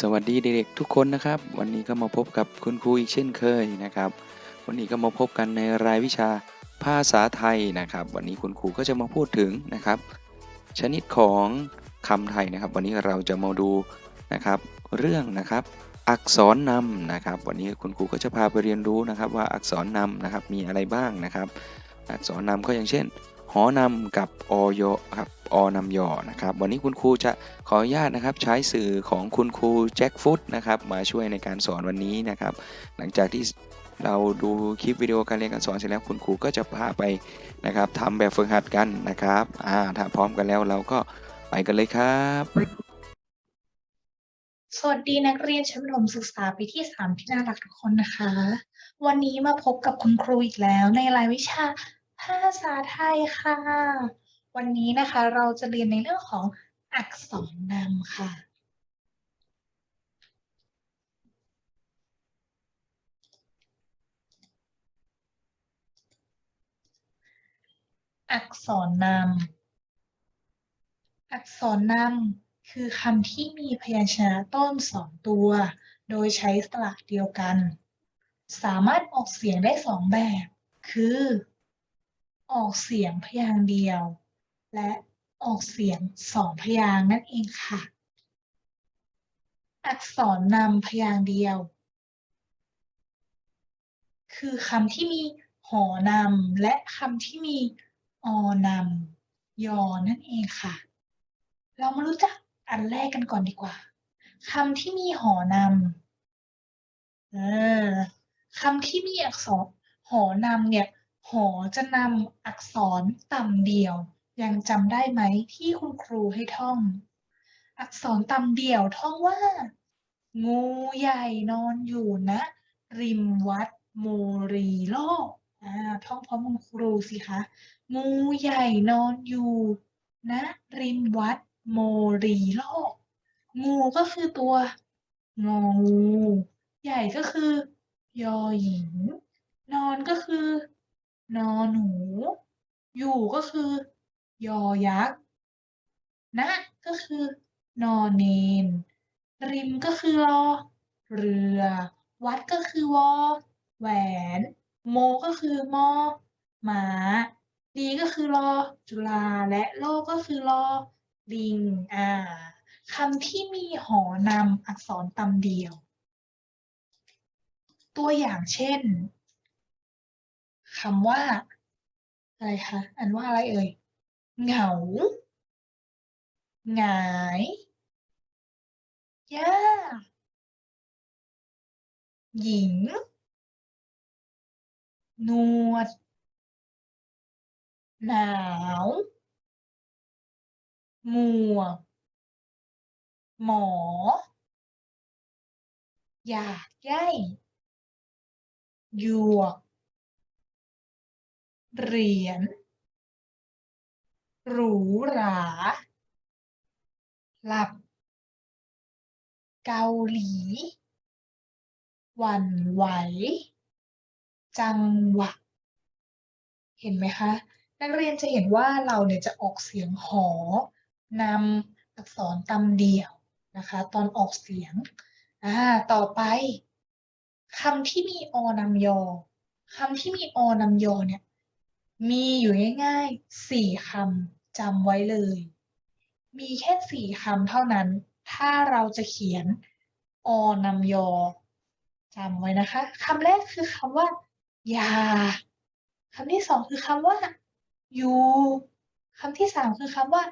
สวัสดีเด็กๆทุกคนนะครับ วันนี้ก็มาพบกับคุณครูอีกเช่นเคยนะครับ วันนี้ก็มาพบกันในรายวิชาภาษาไทยนะครับ วันนี้คุณครูก็จะมาพูดถึงนะครับ ชนิดของคำไทยนะครับ วันนี้เราจะมาดูนะครับ เรื่องนะครับ อักษรนำนะครับ วันนี้คุณครูก็จะพาไปเรียนรู้นะครับ ว่าอักษรนำนะครับมีอะไรบ้างนะครับ อักษรนำก็อย่างเช่น หอนำกับอยครับอนำยอนะครับ วันนี้คุณครูจะขออนุญาตนะครับ ใช้สื่อของคุณครูแจ็คฟุตนะครับมาช่วยในการสอนวันนี้นะครับ หลังจากที่เราดูคลิปวิดีโอการเรียนการสอนเสร็จแล้วคุณครูก็จะพาไปนะครับทำแบบฝึกหัดกันนะครับอ่าถ้าพร้อมกันแล้วเราก็ไปกันเลยครับ สวัสดีนักเรียนชั้นประถมศึกษาปีที่สามที่น่ารักทุกคนนะคะ วันนี้มาพบกับคุณครูอีกแล้วในรายวิชา ภาษาไทยค่ะ วันนี้นะคะเราจะเรียนในเรื่องของอักษรนำค่ะ อักษรนำอักษรนำคือคำที่มีพยัญชนะต้นสองตัว โดยใช้สระเดียวกัน สามารถออกเสียงได้สองแบบ คือ ออกเสียงพยางค์เดียว และออกเสียงสองพยางค์นั่นเองค่ะ อักษรนำพยางค์เดียว คือคำที่มีหอนำและคำที่มีอนำยอนั่นเองค่ะ เรามารู้จักอันแรกกันก่อนดีกว่าคำที่มีหอนำเออคำที่มีอักษรหอนำเนี่ย หอจะนำอักษรต่ำเดี่ยว ยังจำได้ไหมที่คุณครูให้ท่อง อักษรต่ำเดี่ยวท่องว่า งูใหญ่นอนอยู่นะ ริมวัดโมรีโลกอ่าท่องพร้อมคุณครูสิคะ งูใหญ่นอนอยู่ณริมวัดโมรีโลก งูก็คือตัวงองู ใหญ่ก็คือยอหญิง นอนก็คือ นอหนู อยู่ก็คือยอยักษ์ณก็คือนอเนน ริมก็คือรอ เรือ วัดก็คือวอ แหวน โมก็คือมอหมาดีก็คือรอ จุฬาและโลกก็คือรอ ลิง อ่าคำที่มีหอนำอักษรตำเดียว ตัวอย่างเช่น คำว่า อะไรคะอันว่าอะไรเอ่ยเหงาหงายย่าหญิงนวด หนาว หมวกหมอ อยากใย่หยวก เหรียญหรูหราหลับ เกาหลี หวั่นไหว จังหวะ เห็นไหมคะ นักเรียนจะเห็นว่าเราเนี่ยจะออกเสียงหอนำอักษรตำเดี่ยวนะคะ ตอนออกเสียงอ่าต่อไปคำที่มีอนำยอคำที่มีอนำยอเนี่ย มีอยู่ง่ายๆสี่คำจำไว้เลย มีแค่สี่คำเท่านั้น ถ้าเราจะเขียนอนำยอจำไว้นะคะคำแรกคือคำว่ายาคำที่สองคือคำว่า อยู่คำที่สามคือคำว่า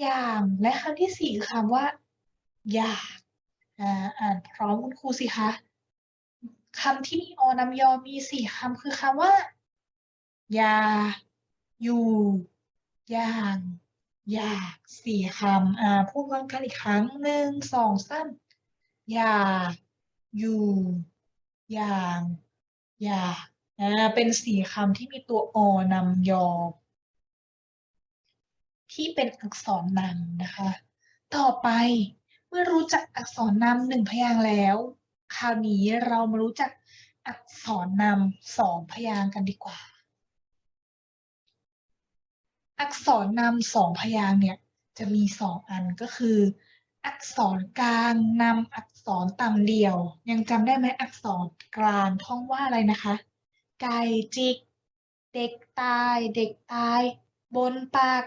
อย่าง และคำที่สี่คือคำว่า อยากอ่าอ่านพร้อมคุณครูสิคะคำที่มีอนำยอมีสี่คำคือคำว่า ยา อยู่ อย่างอยากสี่คำอ่าพูดพร้อมกันอีกครั้งหนึ่งสองสามอยากอยู่ อย่างอยากอ่าเป็นสี่คำที่มีตัวอ นำยอ ที่เป็นอักษรนำนะคะ ต่อไปเมื่อรู้จักอักษรนำหนึ่งพยางค์แล้ว คราวนี้เรามารู้จักอักษรนำสองพยางค์กันดีกว่า อักษรนำสองพยางค์เนี่ยจะมีสองอันก็คือ อักษรกลางนำอักษรต่ำเดี่ยว ยังจำได้ไหมอักษรกลางท่องว่าอะไรนะคะ ไก่จิก เด็กตาย เด็กตาย บนปาก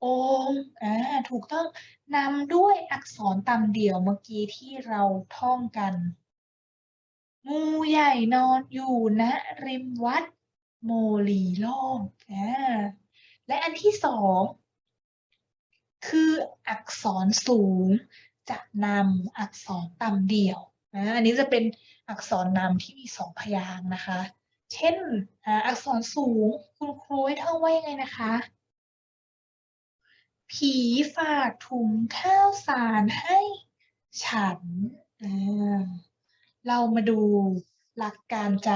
โอ่งอ่าถูกต้องนำด้วยอักษรต่ำเดี่ยวเมื่อกี้ที่เราท่องกันงูใหญ่นอนอยู่ณริมวัด โมลีล่องอ่า และอันที่สองคืออักษรสูงจะนำอักษรต่ำเดี่ยวนะอันนี้จะเป็นอักษรนำที่มีสองพยางค์นะคะ เช่นอักษรสูงคุณครูให้ท่องว่ายังไงนะคะ ผีฝากถุงข้าวสารให้ฉัน เรามาดูหลักการจ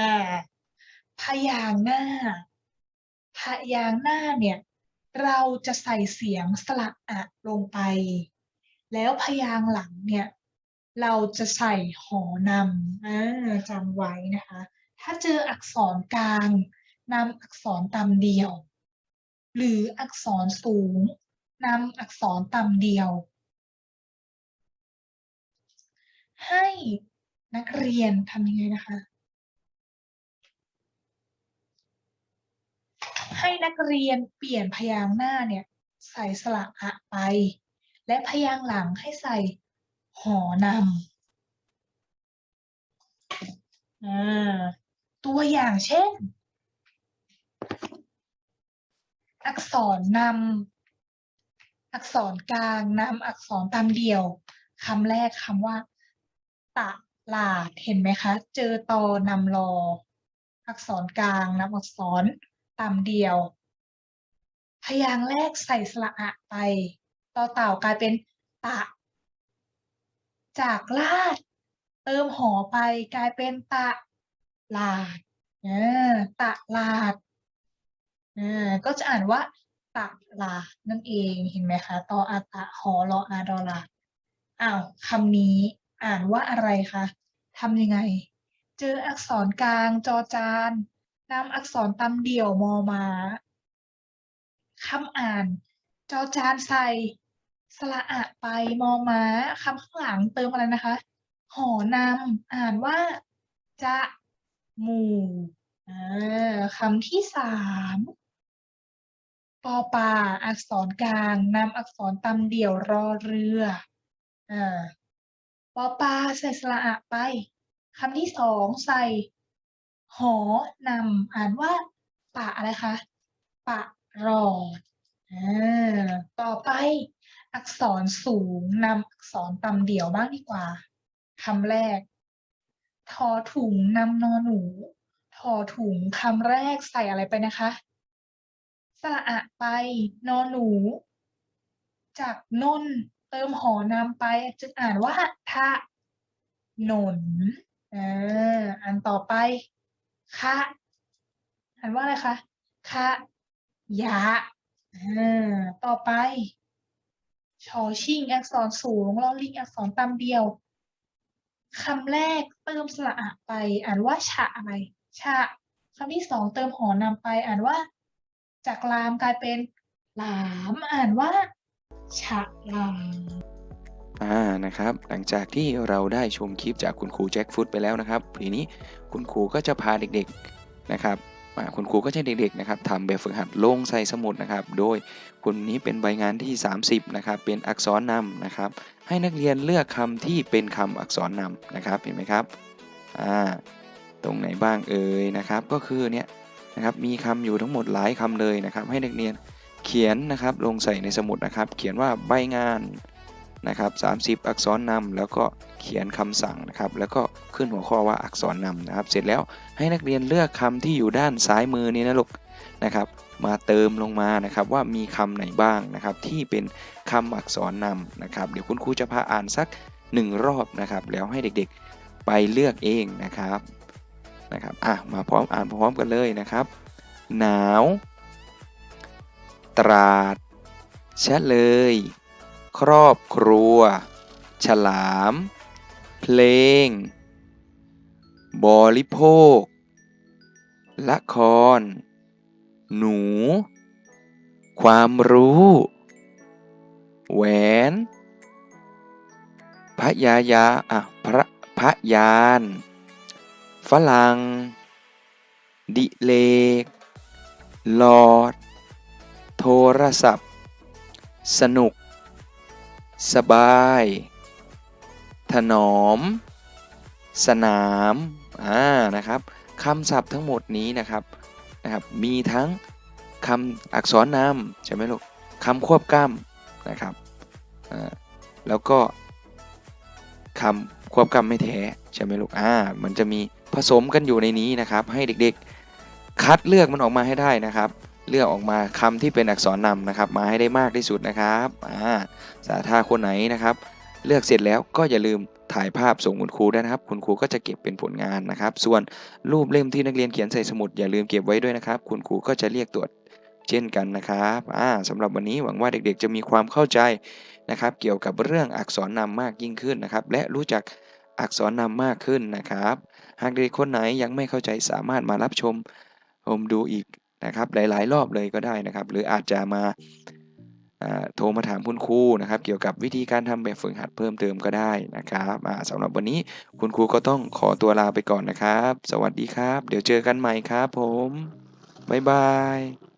ำพยางหน้า พยางค์หน้าเนี่ย เราจะใส่เสียงสระอะลงไป แล้วพยางค์หลังเนี่ย เราจะใส่หอนำอจำไว้นะคะ ถ้าเจออักษรกลางนำอักษรต่ำเดียว หรืออักษรสูงนำอักษรต่ำเดียว ให้นักเรียนทำยังไงนะคะ ให้นักเรียนเปลี่ยนพยางค์หน้าเนี่ยใส่สระอะไป และพยางค์หลังให้ใส่หอนำอ่าตัวอย่างเช่น อักษรนำอักษรกลางนำอักษรตามเดี่ยวคำแรกคำว่าตลาดเห็นไหมคะ เจอตอนำรอ อักษรกลางนำอักษร ตามเดียว พยางค์แรกใส่สระอะไป ต่อเต่ากลายเป็นตะ จากลาด เติมหอไปกลายเป็นตะลาดเออตะลาดอ่าก็จะอ่านว่าตะลาดนั่นเองเห็นไหมคะตออาตะหอรออาดอลาอ้าวคำนี้อ่านว่าอะไรคะทำยังไง เจออักษรกลางจอจาน นำอักษรตำเดี่ยวมอมาคำอ่าน จอจานใส่สระอะไปมอม้าคำข้างหลังเติมอะไรนะคะ หอนำอ่านว่า จะหมู่คำที่สามปอปาอักษรกลางนำอักษรตำเดี่ยวรอเรืออ่าปอปาใส่สระอะไปคำที่สองใส่ หอนำอ่านว่าปะอะไรคะปะรอดอ่าต่อไปอักษรสูงนำอักษรต่ำเดี่ยวบ้างดีกว่าคำแรก ทอถุงนำนอหนู ทอถุงคำแรกใส่อะไรไปนะคะสระอะไปนอหนู จากนนเติมหอนำไปจึงอ่านว่าทะหนนอ่าอันต่อไป คะอ่านว่าอะไรคะคะยะอ่าต่อไป ชอชิงอักษรสูงลอลิงอักษรตามเดียวคำแรกเติมสระอะไป อ่านว่าฉะอะไรฉะคำที่สองเติมหอนำไป อ่านว่า จากลามกลายเป็นหลาม อ่านว่าฉะลาม อ่านะครับหลังจากที่เราได้ชมคลิปจากคุณครูแจ็คฟุตไปแล้วนะครับทีนี้คุณครูก็จะพาเด็กๆนะครับคุณครูก็จะเด็กๆนะครับทำแบบฝึกหัดลงใส่สมุดนะครับ โดยคุณนี้เป็นใบงานที่ 30นะครับเป็นอักษรนำนะครับ ให้นักเรียนเลือกคำที่เป็นคำอักษรนำนะครับเห็นไหมครับอ่าตรงไหนบ้างเอ่ยนะครับ ก็คือเนี่ยนะครับมีคำอยู่ทั้งหมดหลายคำเลยนะครับ ให้นักเรียนเขียนนะครับลงใส่ในสมุดนะครับ เขียนว่าใบงาน นะครับ30 อักษรนำแล้วก็เขียนคำสั่งนะครับ แล้วก็ขึ้นหัวข้อว่าอักษรนำนะครับ เสร็จแล้วให้นักเรียนเลือกคำที่อยู่ด้านซ้ายมือนี้นะลูกนะครับ มาเติมลงมานะครับว่ามีคำไหนบ้างนะครับ ที่เป็นคำอักษรนำนะครับ เดี๋ยวคุณครูจะพาอ่านสักหนึ่งรอบนะครับ แล้วให้เด็กๆไปเลือกเองนะครับนะครับอะมาพร้อมอ่านพร้อมกันเลยนะครับ หนาว ตราดเฉลย ครอบครัว ฉลาม เพลง บริโภค ละคร หนู ความรู้ แหวนพยายาอะพระพยาน ฝรั่ง ดิเลกหลอด โทรศัพท์ สนุก สบาย ถนอม สนาม อ่า นะครับคำศัพท์ทั้งหมดนี้นะครับ นะครับ มีทั้งคำอักษรนำใช่ไหมลูกคำควบกล้ำนะครับ อ่า แล้วก็คำควบกล้ำไม่แท้ใช่ไหมลูก อ่า มันจะมีผสมกันอยู่ในนี้นะครับ ให้เด็กๆ คัดเลือกมันออกมาให้ได้นะครับ เลือกออกมาคำที่เป็นอักษรนำนะครับ มาให้ได้มากที่สุดนะครับอ่าสาธาคนไหนนะครับ เลือกเสร็จแล้วก็อย่าลืมถ่ายภาพส่งคุณครูด้วยนะครับ คุณครูก็จะเก็บเป็นผลงานนะครับ ส่วนรูปเล่มที่นักเรียนเขียนใส่สมุดอย่าลืมเก็บไว้ด้วยนะครับ คุณครูก็จะเรียกตรวจเช่นกันนะครับอ่าสำหรับวันนี้หวังว่าเด็กๆ จะมีความเข้าใจนะครับ เกี่ยวกับเรื่องอักษรนำมากยิ่งขึ้นนะครับ และรู้จักอักษรนำมากขึ้นนะครับ หากเด็กคนไหนยังไม่เข้าใจสามารถมารับชมชมดูอีก นะครับหลาย ๆ รอบเลยก็ได้นะครับ หรืออาจจะมาาโทรมาถามคุณครูนะครับ เกี่ยวกับวิธีการทำแบบฝึกหัดเพิ่มเติมก็ได้นะครับสำสำหรับวันนี้คุณครูก็ต้องขอตัวลาไปก่อนนะครับ สวัสดีครับ เดี๋ยวเจอกันใหม่ครับผมบ๊ายบาย